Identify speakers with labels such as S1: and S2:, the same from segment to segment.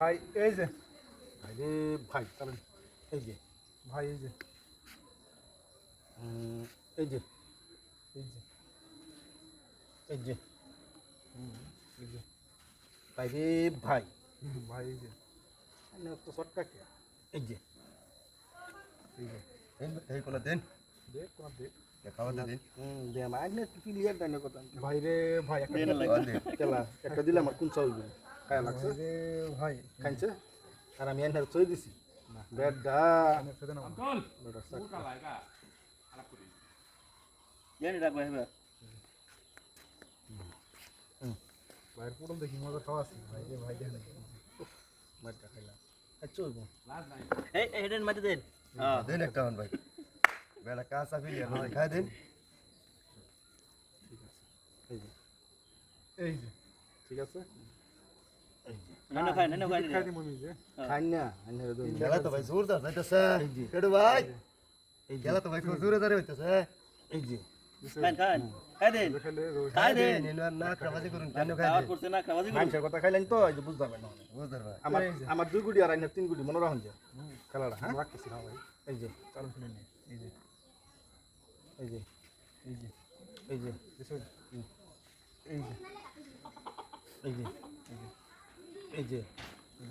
S1: ভাই এই যে
S2: ভাই রে ভাই চলেন এই যে
S1: ভাই এই যে
S2: এই যে
S1: এই যে
S2: এই যে
S1: এই যে
S2: ভাই রে ভাই
S1: ভাই এই যে
S2: তো শর্টকাট এই যে
S1: এই যে
S3: দিন এই কোলা দিন
S1: দে কোন দে ভাই রে ভাই একটা
S3: খাওয়া দিন
S2: কেলা একটা দিলে আমার কোন চাইবে খায় লাগছে?
S1: ভাই ভাই
S2: খাইছে? আর আমি এনে চই দিছি। বেডা।
S1: আমি খেতে না।
S2: বেডা সাক
S1: ভাইয়ের পুরো দেখি মজা খাওয়া আছে। ভাই রে ভাই দেখেন
S2: বেডা খাইলা আর চইবো
S3: দিন। একটা হন ভাই। বেলা কাঁচা ফিলি আর খাই দিন।
S2: এই যে
S1: এই যে।
S2: ঠিক আছে?
S1: খাই দিই মমি যে
S2: খাই না এনে দুই
S3: খেলা তো ভাই জোরদার যাইতেছে কেডু ভাই
S2: এই যে
S3: খেলা তো ভাই খুব জোরদার হইতেছে
S2: এই যে
S1: খেলে রোজ
S3: না খাবাজি করুন কেন খাই দিন
S2: মানুষের কথা খাইলেন তো এই যে পারবেন না
S3: বুঝদার ভাই
S2: আমার আমার দুই গুটি আর আইনের তিন গুটি মনে রাখুন যে খেলাটা হ্যাঁ
S1: রাখতেছি না ভাই
S2: এই যে
S1: চালু শুনে নি এই যে
S2: এই যে
S1: এই যে
S2: এই যে
S1: এই যে
S2: এই যে এই যে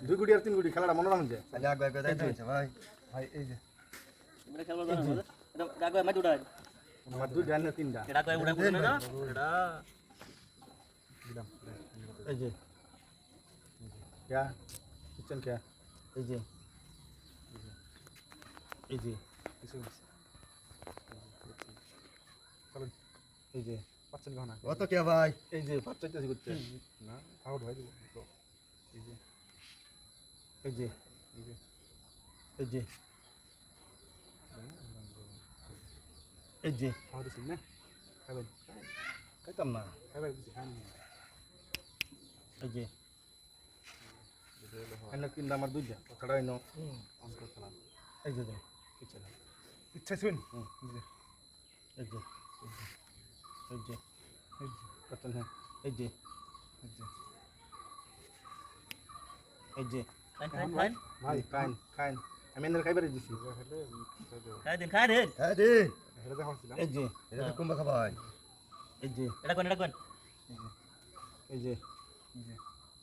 S2: দুই গুটি আর তিন গুটি খেলাটা মনে রাখুন যে
S3: আগে আগে আগে যাইতে হইছে ভাই
S1: ভাই এই যে
S2: আমার দুই ডান তিনটা
S1: দিলাম
S2: এই যে क्या किचन क्या এই যে এই যে
S1: কিছু চলেন
S2: এই যে
S1: পাচ্ছেন কখন
S3: ও তো কে ভাই
S2: এই যে ভাত চাইতেছি করতে
S1: না আউট ভাই দিব তো এই যে
S2: এই যে
S1: এই যে
S2: এই যে। এই যে।
S1: খাওয়া দিচ্ছি না? খাবেন
S2: খাইতাম না।
S1: খাবেন দিচ্ছি খান
S2: এই যে। তিনটা আমার দুইটা ছাড়া এনো
S1: অঙ্ক খেলাম
S2: এই যে কিচেন
S1: ইচ্ছা শুন। এই যে
S2: এই যে। এই যে
S1: এই যে।
S2: এই যে
S1: এই যে
S2: এই যে
S1: ভাই
S2: খান খান আমি এনে খাইবারে দিছি।
S3: খাই দিন
S1: হেলে দেখা হচ্ছিল
S2: এই যে
S3: এটা তো কুম্বা খাবাই।
S2: এই যে এই যে
S1: এই যে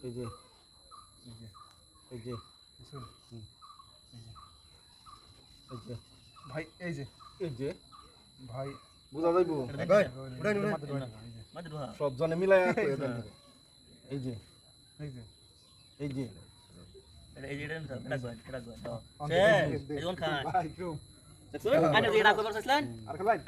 S2: এই যে
S1: এই যে।
S2: এই যে এই যে
S1: ভাই এই যে।
S2: এই যে।
S1: ভাই
S2: বুঝা যাইব। সব জনে মিলাই এই যে
S1: এই যে।
S2: এই যে।
S1: ভাই